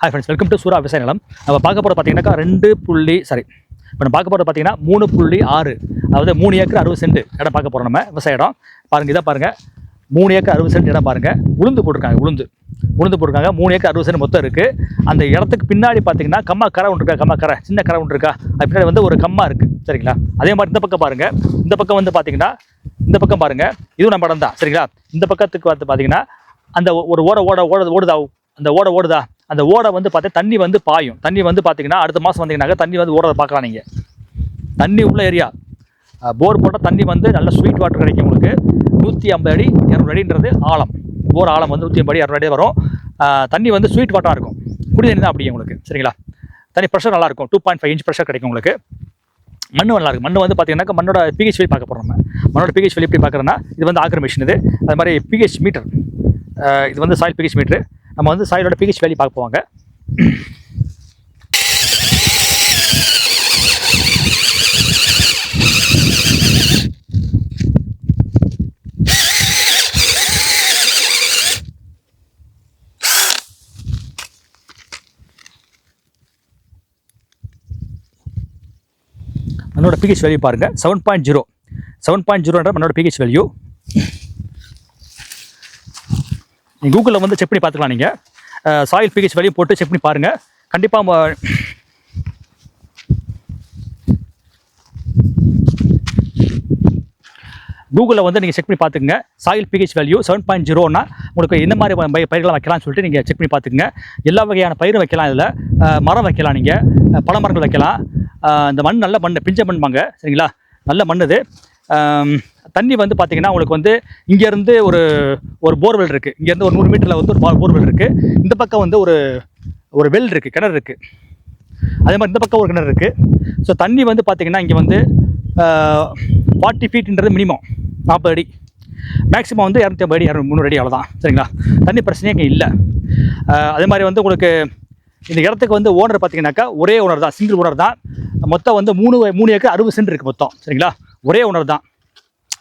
Hi friends welcome to சூரா விவசாய நிலம் நம்ம பார்க்க போகிறது பார்த்தீங்கன்னாக்கா ரெண்டு புள்ளி சாரி இப்போ நம்ம பார்க்க போகிறது பார்த்தீங்கன்னா மூணு புள்ளி ஆறு அதாவது மூணு ஏக்கர் அறுபது சென்ட் இடம் பார்க்க போகிறோம் நம்ம. விவசாய இடம். பாருங்கள் இதை பாருங்கள் மூணு ஏக்கர் அறுபது சென்ட் இடம் பாருங்கள் உளுந்து போட்டிருக்காங்க உளுந்து. உளுந்து போட்டிருக்காங்க மூணு ஏக்கர் அறுபது சென்ட் மொத்தம் இருக்குது அந்த இடத்துக்கு பின்னாடி பார்த்தீங்கன்னா கம்மா கரை ஒன்று இருக்கா கம்மா கரை சின்ன கரை ஒன்று இருக்கா? அது பின்னாடி வந்து ஒரு கம்மா இருக்குது சரிங்களா? அதே மாதிரி இந்த பக்கம் பாருங்கள் இந்த பக்கம் வந்து பார்த்தீங்கன்னா இந்த பக்கம் பாருங்கள் இதுவும் நம்ம இடம் தான் சரிங்களா? இந்த பக்கத்துக்கு வந்து பார்த்தீங்கன்னா அந்த ஒரு ஓட ஓட ஓட ஓடுதா? அந்த ஓட ஓடுதா? அந்த ஓடை வந்து பார்த்தா தண்ணி வந்து பாயும். தண்ணி வந்து பார்த்தீங்கன்னா அடுத்த மாதம் வந்தீங்கன்னாக்கா தண்ணி வந்து ஓடுறத பார்க்கலாம் நீங்கள் தண்ணி உள்ள ஏரியா. போர் போட்டால் தண்ணி வந்து நல்ல ஸ்வீட் வாட்டர் கிடைக்கும் உங்களுக்கு. நூற்றி ஐம்பது அடி இரநூறு அடின்றது ஆழம். போர் ஆழம் வந்து நூற்றி ஐம்பது அடி இரநூறு அடி வரும். தண்ணி வந்து ஸ்வீட் வாட்டராக இருக்கும். குடி தண்ணி தான் அப்படி உங்களுக்கு. சரிங்களா? தண்ணி ப்ரெஷர் நல்லாயிருக்கும் two point five inch pressure கிடைக்கும் உங்களுக்கு. மண் நல்லாயிருக்கும் மண் வந்து பார்த்தீங்கன்னா மண்ணோட பிஹெச் வெளி பார்க்க போகிறோம் நம்ம. மண்ணோட பிஹெச் வெளி எப்படி பார்க்குறோன்னா இது வந்து ஆக்கிரமிஷன் இது. அது மாதிரி பிஹெச் மீட்டர் இது வந்து சாயில் பிஹெச் மீட்ரு நம்ம வந்து சாயிலோட பிஹெச் வேல்யூ பார்க்க போவாங்க. மண்ணோட பிஹெச் வேல்யூ பாருங்கள் seven point zero seven point ஜீரோன்ற மண்ணோட பிஹெச் வேல்யூ கூகுளில் வந்து செக் பண்ணி பார்த்துக்கலாம் நீங்கள் சாயில் பிஹெச் வேல்யூ போட்டு செக் பண்ணி பாருங்கள் கண்டிப்பாக கூகுளில் வந்து நீங்கள் செக் பண்ணி பார்த்துக்குங்க. Soil pH value seven point ஜீரோனா உங்களுக்கு என்ன மாதிரி ப- வைக்கலாம்னு சொல்லிட்டு நீங்கள் செக் பண்ணி பார்த்துக்குங்க. எல்லா வகையான பயிரும் வைக்கலாம் இதில். மரம் வைக்கலாம் நீங்கள் பல மரங்கள் வைக்கலாம். இந்த மண் நல்ல மண் பிஞ்ச மண்பாங்க. சரிங்களா? நல்ல மண் இது தண்ணி வந்து பார்த்தீங்கன்னா உங்களுக்கு வந்து இங்கேருந்து ஒரு ஒரு போர்வெல் இருக்குது இங்கேருந்து ஒரு நூறு மீட்டரில் வந்து ஒரு போர்வெல் இருக்குது இந்த பக்கம் வந்து ஒரு ஒரு வெல் இருக்குது கிணறு இருக்குது அதே மாதிரி இந்த பக்கம் ஒரு கிணறு இருக்குது ஸோ தண்ணி வந்து பார்த்திங்கன்னா இங்கே வந்து ஃபார்ட்டி ஃபீட்ன்றது மினிமம் நாற்பது அடி. மேக்ஸிமம் வந்து இரநூத்தி ஐம்பது அடி இரநூறு முந்நூறு அடி அவ்வளோதான் சரிங்களா? தண்ணி பிரச்சனையே இங்கே இல்லை. அதே மாதிரி வந்து உங்களுக்கு இந்த இடத்துக்கு வந்து ஓனர் பார்த்தீங்கன்னாக்கா ஒரே ஓனர் தான் சிங்கிள் ஓனர் தான். மொத்தம் வந்து மூணு மூணு ஏக்கர் அறுபது சென்ட் இருக்குது மொத்தம். சரிங்களா? ஒரே ஓனர் தான்.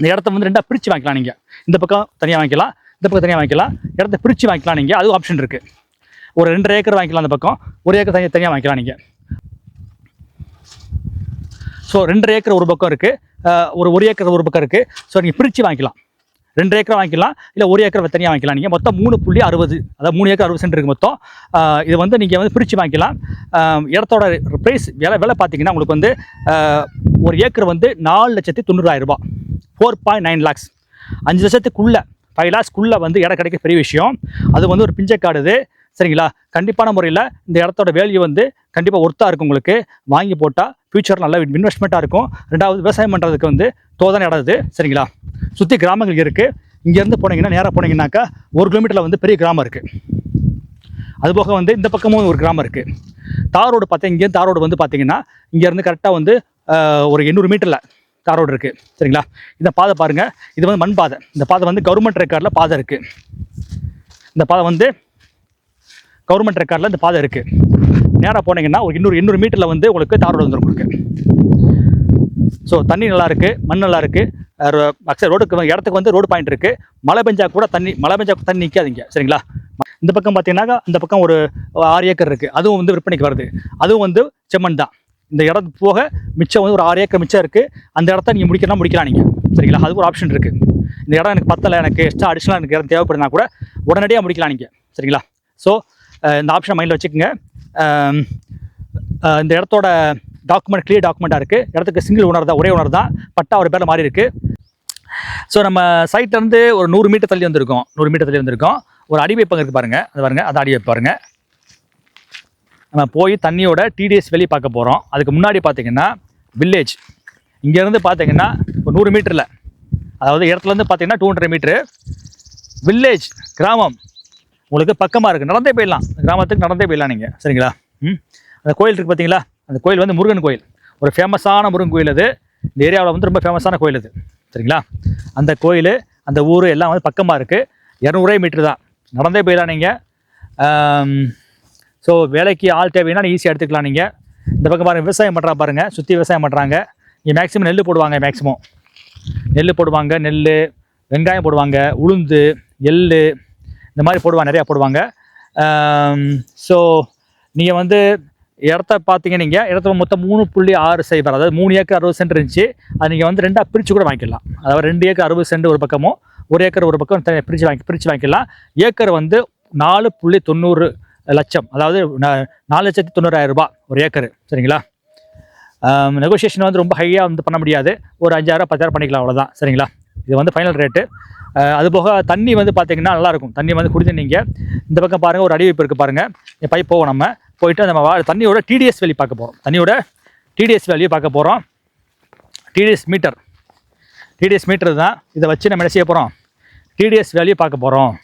இந்த இடத்த வந்து ரெண்டாக பிரித்து வாங்கிக்கலாம் நீங்கள் இந்த பக்கம் தனியாக வாங்கிக்கலாம் இந்த பக்கம் தனியாக வாங்கிக்கலாம். இடத்த பிரித்து வாங்கிக்கலாம் நீங்கள் அதுவும் ஆப்ஷன் இருக்குது ஒரு ரெண்டரை ஏக்கர் வாங்கிக்கலாம் அந்த பக்கம் ஒரு ஏக்கர் தனியாக தனியாக வாங்கிக்கலாம் நீங்கள் ஸோ ரெண்டரை ஏக்கர் ஒரு பக்கம் இருக்குது ஒரு ஒரு ஏக்கர் ஒரு பக்கம் இருக்குது ஸோ நீங்கள் பிரித்து வாங்கிக்கலாம். ரெண்டு ஏக்கர் வாங்கிக்கலாம் இல்லை ஒரு ஏக்கர் தனியாக வாங்கிக்கலாம் நீங்கள் மொத்தம் மூணு புள்ளி அறுபது. அதாவது மூணு ஏக்கர் அறுபது சென்ட் இருக்குது மொத்தம். இது வந்து நீங்கள் வந்து பிரித்து வாங்கிக்கலாம். இடத்தோட ப்ரைஸ் விலை விலை பார்த்தீங்கன்னா உங்களுக்கு வந்து ஒரு ஏக்கர் வந்து நாலு லட்சத்தி தொண்ணூறாயிரம் ரூபாய். ஃபோர் பாயிண்ட் நைன் லேக்ஸ் அஞ்சு லட்சத்துக்குள்ளே ஃபைவ் லேக்ஸ்க்குள்ளே வந்து இடம் கிடைக்க பெரிய விஷயம். அது வந்து ஒரு பிஞ்சைக்காடு இது. சரிங்களா? கண்டிப்பான முறையில் இந்த இடத்தோட வேல்யூ வந்து கண்டிப்பாக ஒர்த்தாக இருக்கும் உங்களுக்கு. வாங்கி போட்டால் ஃப்யூச்சர் நல்ல இன்வெஸ்ட்மெண்ட்டாக இருக்கும். ரெண்டாவது விவசாயம் பண்ணுறதுக்கு வந்து தோதான இடம் இது. சரிங்களா? சுற்றி கிராமங்கள் இருக்குது இங்கேருந்து போனீங்கன்னா நேராக போனீங்கன்னாக்கா ஒரு கிலோமீட்டரில் வந்து பெரிய கிராமம் இருக்குது அதுபோக வந்து இந்த பக்கமும் ஒரு கிராமம் இருக்குது தார் ரோடு பார்த்தா இங்கேருந்து தார் ரோடு வந்து பார்த்தீங்கன்னா இங்கேருந்து கரெக்டாக வந்து ஒரு எண்ணூறு மீட்டரில் தார் ரோடு இருக்குது சரிங்களா? இந்த பாதை பாருங்கள் இது வந்து மண் பாதை. இந்த பாதை வந்து கவர்மெண்ட் ரெக்கார்டில் பாதை இருக்குது இந்த பாதை வந்து கவர்மெண்ட் ரெக்கார்டில் இந்த பாதை இருக்குது நேராக போனீங்கன்னா ஒரு இன்னொரு எண்ணூறு மீட்டரில் வந்து உங்களுக்கு தார் ரோடு வந்துடும் உங்களுக்கு. ஸோ தண்ணி நல்லாயிருக்கு மண் நல்லா இருக்குது அக்சர் ரோடுக்கு இடத்துக்கு வந்து ரோடு பாயிண்ட் இருக்குது மழை பெஞ்சா கூட தண்ணி மழை பெஞ்சா தண்ணி நிற்காதீங்க சரிங்களா? இந்த பக்கம் பார்த்தீங்கன்னாக்கா இந்த பக்கம் ஒரு ஆறு ஏக்கர் இருக்குது அதுவும் வந்து விற்பனைக்கு வருது. அதுவும் வந்து செம்மண் தான். இந்த இடம் போக மிச்சம் வந்து ஒரு ஆறு ஏக்கர் மிச்சம் இருக்குது அந்த இடத்த நீங்கள் முடிக்கணும் முடிக்கலாம் நீங்கள் சரிங்களா? அதுக்கு ஒரு ஆப்ஷன் இருக்குது இந்த இடம் எனக்கு பத்தலை எனக்கு எக்ஸ்ட்ரா அடிஷனலாக எனக்கு இடம் தேவைப்படுனா கூட உடனடியாக முடிக்கலாம் நீங்கள் சரிங்களா? ஸோ இந்த ஆப்ஷனை மைண்டில் வச்சுக்கோங்க. இந்த இடத்தோட டாக்குமெண்ட் கிளியர் டாக்குமெண்ட்டாக இருக்குது இடத்துக்கு சிங்கிள் ஓனர் தான் ஒரே ஓனர் தான். பட்டா ஒரு பேரில் மாறி இருக்குது ஸோ நம்ம சைட்லேருந்து ஒரு நூறு மீட்டர் தள்ளி வந்திருக்கோம். நூறு மீட்டர் தள்ளி வந்திருக்கோம். ஒரு அடிவைப்பங்க இருக்குது பாருங்கள் அது பாருங்கள் அது அடி வைப்பு நம்ம போய் தண்ணியோட டிடிஎஸ் வெளியே பார்க்க போகிறோம் அதுக்கு முன்னாடி பார்த்தீங்கன்னா வில்லேஜ் இங்கேருந்து பார்த்தீங்கன்னா ஒரு நூறு மீட்டரில். அதாவது இடத்துலேருந்து பார்த்தீங்கன்னா டூ ஹண்ட்ரட் மீட்ரு வில்லேஜ் கிராமம். உங்களுக்கு பக்கமாக இருக்குது நடந்தே போயிடலாம். கிராமத்துக்கு நடந்தே போயிடலாம் நீங்கள் சரிங்களா? ம். அந்த கோயில் இருக்குது பார்த்தீங்களா அந்த கோயில் வந்து முருகன் கோயில். ஒரு ஃபேமஸான முருகன் கோயில் அது. இந்த ஏரியாவில் வந்து ரொம்ப ஃபேமஸான கோயில் அது. சரிங்களா? அந்த கோயில் அந்த ஊர் எல்லாம் வந்து பக்கமாக இருக்குது இரநூறே மீட்ரு தான். நடந்தே போயிடலாம் நீங்கள் ஸோ வேலைக்கு ஆள் தேவைன்னா ஈஸியாக எடுத்துக்கலாம் நீங்கள் இந்த பக்கம் பாருங்கள் விவசாயம் பண்ணுறா பாருங்கள் சுற்றி விவசாயம் பண்ணுறாங்க இங்கே மேக்ஸிமம் நெல் போடுவாங்க மேக்ஸிமம் நெல் போடுவாங்க நெல் வெங்காயம் போடுவாங்க உளுந்து எள் இந்த மாதிரி போடுவாங்க நிறையா போடுவாங்க. ஸோ நீங்கள் வந்து இடத்த பார்த்தீங்க நீங்கள் இடத்துல மொத்தம் மூணு புள்ளி ஆறு சைபர் அதாவது மூணு ஏக்கர் அறுபது சென்ட் இருந்துச்சு. அது நீங்கள் வந்து ரெண்டாக பிரித்து கூட வாங்கிக்கலாம். அதாவது ரெண்டு ஏக்கர் அறுபது சென்ட் ஒரு பக்கமும் ஒரு ஏக்கர் ஒரு பக்கம் பிரித்து வாங்கி பிரித்து வாங்கிக்கலாம். ஏக்கர் வந்து நாலு புள்ளி தொண்ணூறு லட்சம் அதாவது நாலு லட்சத்தி தொண்ணூறாயிரம் ரூபாய் ஒரு ஏக்கர் சரிங்களா? நெகோசியேஷன் வந்து ரொம்ப ஹையாக வந்து பண்ண முடியாது. ஒரு அஞ்சாயிரம் பத்தாயிரம் பண்ணிக்கலாம் அவ்வளோதான் சரிங்களா? இது வந்து ஃபைனல் ரேட்டு அது போக தண்ணி வந்து பார்த்தீங்கன்னா நல்லாயிருக்கும். தண்ணி வந்து குடிச்சு நீங்கள் இந்த பக்கம் பாருங்கள் ஒரு அடிவைப்பு இருக்குது பாருங்கள் பைப் போவோம் நம்ம. போயிட்டு நம்ம வா தண்ணியோட டிடிஎஸ் வேல்யூ பார்க்க போகிறோம் தண்ணியோட டிடிஎஸ் வேல்யூ பார்க்க போகிறோம் டிடிஎஸ் மீட்டர் டிடிஎஸ் மீட்டர் தான் இதை வச்சு நம்ம என்ன செய்ய போகிறோம் டிடிஎஸ் வேல்யூ பார்க்க போகிறோம்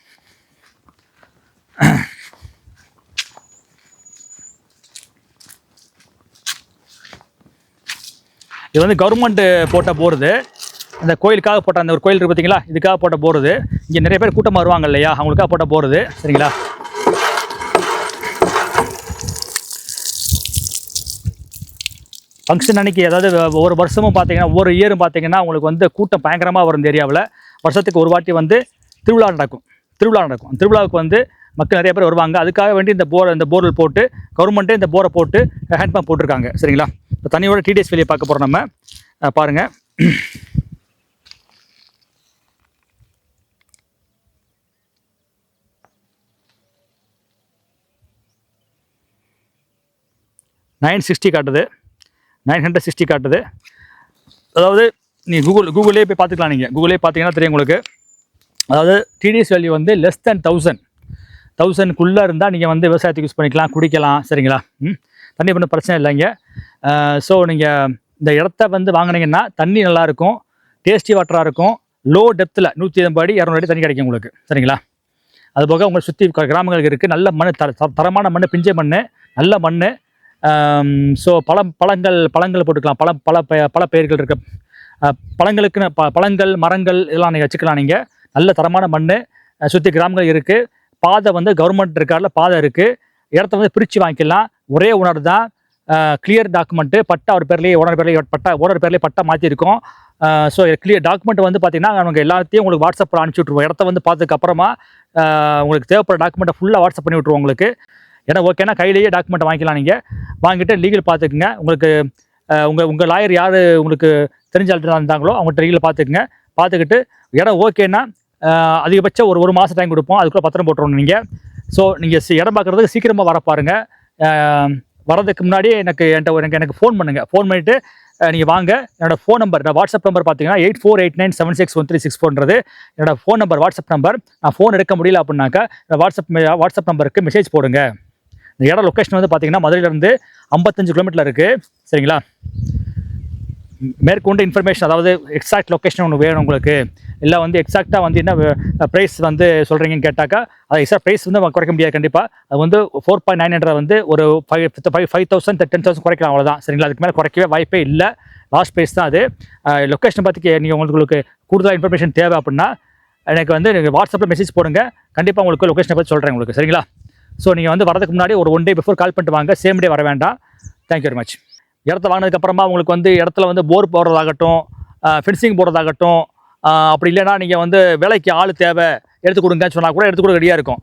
இது வந்து கவர்மெண்ட் போட்ட போகிறது அந்த கோயிலுக்காக போட்ட அந்த ஒரு கோயில் இருக்குது பார்த்தீங்களா இதுக்காக போட்ட போகிறது இங்கே நிறைய பேர் கூட்டமாக வருவாங்க இல்லையா? அவங்களுக்காக போட்ட போகிறது சரிங்களா? ஃபங்க்ஷன் அன்னைக்கு அதாவது ஒவ்வொரு வருஷமும் பார்த்தீங்கன்னா ஒவ்வொரு இயரும் பார்த்தீங்கன்னா உங்களுக்கு வந்து கூட்டம் பயங்கரமாக வரும் இந்த ஏரியாவில் வருஷத்துக்கு ஒரு வாட்டி வந்து திருவிழா நடக்கும். திருவிழா நடக்கும். திருவிழாவுக்கு வந்து மக்கள் நிறைய பேர் வருவாங்க. அதுக்காக வேண்டி இந்த போர் இந்த போர்வெல் போட்டு கவர்மெண்ட்டே இந்த போரை போட்டு ஹேண்ட் பம்ப் போட்டிருக்காங்க. சரிங்களா? இப்போ தண்ணியோட டிடிஎஸ் வெளியே பார்க்க போகிறோம் நம்ம. பாருங்கள் பாருங்க. நைன் சிக்ஸ்டி காட்டுது. நைன் ஹண்ட்ரட் சிக்ஸ்டி காட்டுது. அதாவது நீ கூகுள் கூகுளே போய் பார்த்துக்கலாம் நீங்கள் கூகுளே பார்த்தீங்கன்னா தெரியும் உங்களுக்கு. அதாவது டிடிஎஸ் வேல்யூ வந்து லெஸ் தேன் தௌசண்ட் தௌசண்ட்குள்ளே இருந்தால் நீங்கள் வந்து விவசாயத்துக்கு யூஸ் பண்ணிக்கலாம் குடிக்கலாம் சரிங்களா? ம் தண்ணி பண்ண பிரச்சனை இல்லைங்க. ஸோ நீங்கள் இந்த இடத்த வந்து வாங்குனீங்கன்னா தண்ணி நல்லாயிருக்கும் டேஸ்டி வாட்டராக இருக்கும் லோ டெப்த்தில் நூற்றி ஐம்பது அடி இரநூறு அடி தண்ணி கிடைக்கும் உங்களுக்கு சரிங்களா? அதுபோக உங்களை சுற்றி கிராமங்களுக்கு இருக்குது நல்ல மண் தர தரமான மண் பிஞ்சை மண் நல்ல மண் ஸோ பழம் பழங்கள் பழங்கள் போட்டுக்கலாம் பழம் பல பல பயிர்கள் இருக்க. பழங்களுக்குன்னு ப பழங்கள் மரங்கள் இதெல்லாம் நீங்கள் வச்சுக்கலாம் நீங்கள் நல்ல தரமான மண் சுற்றி கிராமங்கள் இருக்குது பாதை வந்து கவர்மெண்ட் இருக்கார்ல பாதை இருக்குது இடத்த வந்து பிரித்து வாங்கிக்கலாம். ஒரே ஓனர் தான் கிளியர் டாக்குமெண்ட்டு பட்டா அவர் பேர்லேயே ஓனர் பேர்லேயே பட்டா ஓனர் பேர்லேயே பட்டா மாற்றிருக்கோம் ஸோ கிளியர் டாக்குமெண்ட் வந்து பார்த்திங்கன்னா நாங்கள் எல்லாத்தையும் உங்களுக்கு வாட்ஸ்அப்பில் அனுப்பிச்சி விட்ருவோம் இடத்த வந்து பார்த்ததுக்கப்புறமா உங்களுக்கு தேவைப்படுற டாக்குமெண்ட்டை ஃபுல்லாக வாட்ஸ்அப் பண்ணி விட்ருவோம் உங்களுக்கு. ஏன்னா ஓகேனா கையிலேயே டாக்குமெண்ட் வாங்கிக்கலாம் நீங்கள் வாங்கிட்டு லீகல் பார்த்துக்குங்க உங்களுக்கு உங்கள் உங்கள் லாயர் யார் உங்களுக்கு தெரிஞ்ச ஆள் இருந்தாங்களோ அவங்கள்ட்ட லீகல் பார்த்துக்குங்க பார்த்துக்கிட்டு இடம் ஓகேன்னா அதிகபட்சம் ஒரு ஒரு மாதம் டைம் கொடுப்போம். அதுக்குள்ளே பத்திரம் போட்டுருவோம் நீங்கள் ஸோ நீங்கள் இடம் பார்க்குறதுக்கு சீக்கிரமாக வர பாருங்கள் வரதுக்கு முன்னாடி எனக்கு என்கிட்ட ஒரு- எனக்கு எனக்கு ஃபோன் பண்ணுங்கள் ஃபோன் பண்ணிவிட்டு நீங்கள் வாங்க. என்னோடய ஃபோன் நம்பர் நான் வாட்ஸ்அப் நம்பர் பார்த்தீங்கன்னா eight four eight nine seven six one three six ஃபோன்றது என்னோட ஃபோன் நம்பர் வாட்ஸ்அப் நம்பர் நான் ஃபோன் எடுக்க முடியல அப்படின்னாக்கா வாட்ஸ்அப் வாட்ஸ்அப் நம்பருக்கு மெசேஜ் போடுங்க. இந்த இடம் லொக்கேஷன் வந்து பார்த்தீங்கன்னா மதுரையிலேருந்து ஐம்பத்தஞ்சு கிலோமீட்டரில் இருக்குது சரிங்களா? மேற்கொண்டு இன்ஃபர்மேஷன் அதாவது எக்ஸாக்ட் லொக்கேஷன் ஒன்று வேணும் உங்களுக்கு. இல்லை வந்து எக்ஸாக்டாக வந்து என்ன ப்ரைஸ் வந்து சொல்கிறீங்கன்னு கேட்டாக்கா அது எக்ஸாக்ட் ப்ரைஸ் வந்து குறைக்க முடியாது கண்டிப்பாக அது வந்து ஃபோர் பாயிண்ட் நைன் ஹண்ட்ரட் வந்து ஒரு five five five thousand ten thousand குறைக்கலாம் அவ்வளோதான் சரிங்களா? அதுக்கு மேலே குறைக்கவே வாய்ப்பே இல்லை. லாஸ்ட் ப்ரைஸ் தான் அது. லொக்கேஷன் பற்றி நீங்கள் உங்களுக்கு உங்களுக்கு கூடுதலாக இன்ஃபர்மேஷன் தேவை அப்படின்னா எனக்கு வந்து நீங்கள் வாட்ஸ்அப்பில் மெசேஜ் போடுங்க. கண்டிப்பாக உங்களுக்கு லொக்கேஷனை பற்றி சொல்கிறேன் உங்களுக்கு. சரிங்களா? ஸோ நீங்கள் வந்து வரதுக்கு முன்னாடி ஒரு ஒன் டே பிஃபோர் கால் பண்ணிட்டு வாங்க. சேம் டே வர வேண்டாம். தேங்க்யூ வெரி மச் இடத்த வாங்கினதுக்கப்புறமா உங்களுக்கு வந்து இடத்துல வந்து போர் போடுறதாகட்டும் ஃபென்சிங் போடுறதாகட்டும் அப்படி இல்லைன்னா நீங்கள் வந்து வேலைக்கு ஆள் தேவை எடுத்து கொடுங்கன்னு சொன்னால் கூட எடுத்து கொடுக்க ரெடியாக இருக்கும்.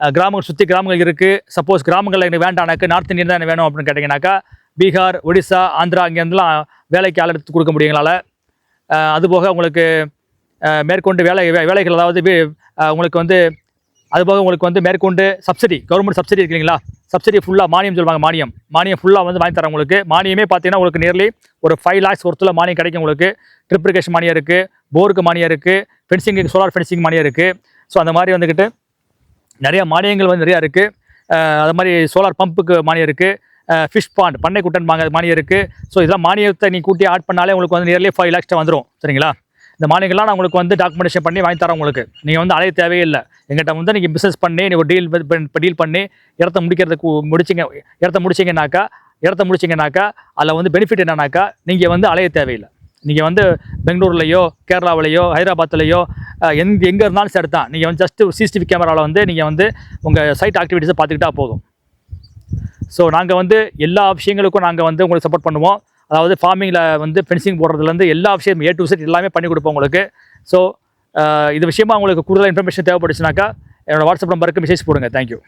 கிராமங்கள் சுற்றி கிராமங்கள் இருக்குது சப்போஸ் கிராமங்களில் எனக்கு வேண்டானாக்கு நார்த் இந்தியன் தான் எனக்கு வேணும் அப்படின்னு கேட்டிங்கனாக்கா பீகார் ஒடிசா ஆந்திரா அங்கேருந்துலாம் வேலைக்கு ஆள் எடுத்து கொடுக்க முடியும் எங்களால். அதுபோக உங்களுக்கு மேற்கொண்டு வேலை வே- வேலைகள் அதாவது உங்களுக்கு வந்து அதுபோக உங்களுக்கு வந்து மேற்கொண்டு சப்சிடி கவர்மெண்ட் சப்சிடி இருக்கு இல்லைங்களா? சப்சிடி ஃபுல்லாக மானியம் சொல்லுவாங்க மானியம். மானியம் ஃபுல்லாக வந்து வாங்கி தரேன் உங்களுக்கு. மானியமே பார்த்தீங்கன்னா உங்களுக்கு நியர்லி ஒரு ஃபைவ் லேக்ஸ் ஒருத்தில் மானியம் கிடைக்கும் உங்களுக்கு. ட்ரிப்ரிகேஷன் மானியம் இருக்குது போருக்கு மானியம் இருக்குது ஃபென்சிங்கு சோலார் ஃபென்சிங் மானியம் இருக்குது ஸோ அந்த மாதிரி வந்துக்கிட்டு நிறைய மானியங்கள் வந்து நிறையா இருக்குது அது மாதிரி சோலார் பம்புக்கு மானியம் இருக்குது ஃபிஷ் பாண்ட் பண்ணை குட்டன் வாங்க மானியம் இருக்குது ஸோ இதெல்லாம் மானியத்தை நீ கூட்டி ஆட் பண்ணாலே உங்களுக்கு வந்து நியர்லி ஃபைவ் லேக்ஸ்ட்டு வந்துடும் சரிங்களா? இந்த மானியங்கள்லாம் நான் உங்களுக்கு வந்து டாக்குமெண்டேஷன் பண்ணி வாங்கி தரேன் உங்களுக்கு. நீங்கள் வந்து அலைய தேவையில்லை. எங்கிட்ட வந்து நீங்கள் பிஸ்னஸ் பண்ணி நீங்கள் ஒரு டீல் டீல் பண்ணி இடத்த முடிக்கிறதுக்கு முடிச்சிங்க இடத்த முடிச்சிங்கனாக்கா இடத்த முடிச்சிங்கனாக்கா அதில் வந்து பெனிஃபிட் என்னன்னாக்கா நீங்கள் வந்து அலைய தேவையில்லை. நீங்கள் வந்து பெங்களூர்லையோ கேரளாவிலேயோ ஹைதராபாத்லேயோ எங்கே எங்கே இருந்தாலும் சரி தான். நீங்கள் வந்து ஜஸ்ட்டு சிசிடிவி கேமராவில் வந்து நீங்கள் வந்து உங்கள் சைட் ஆக்டிவிட்டீஸை பார்த்துக்கிட்டா போதும். ஸோ நாங்கள் வந்து எல்லா விஷயங்களுக்கும் நாங்கள் வந்து உங்களுக்கு சப்போர்ட் பண்ணுவோம். அதாவது ஃபார்மிங்கில் வந்து ஃபென்சிங் போடுறதுலேருந்து எல்லா விஷயம் ஏ டு செட் எல்லாமே பண்ணி கொடுப்போம் உங்களுக்கு. ஸோ இது விஷயமா உங்களுக்கு கூடுதல் இன்ஃபர்மேஷன் தேவைப்படுச்சுனாக்கா என்னோடய வாட்ஸ்அப் நம்பருக்கு மெசேஜ் போடுங்க. தேங்க்யூ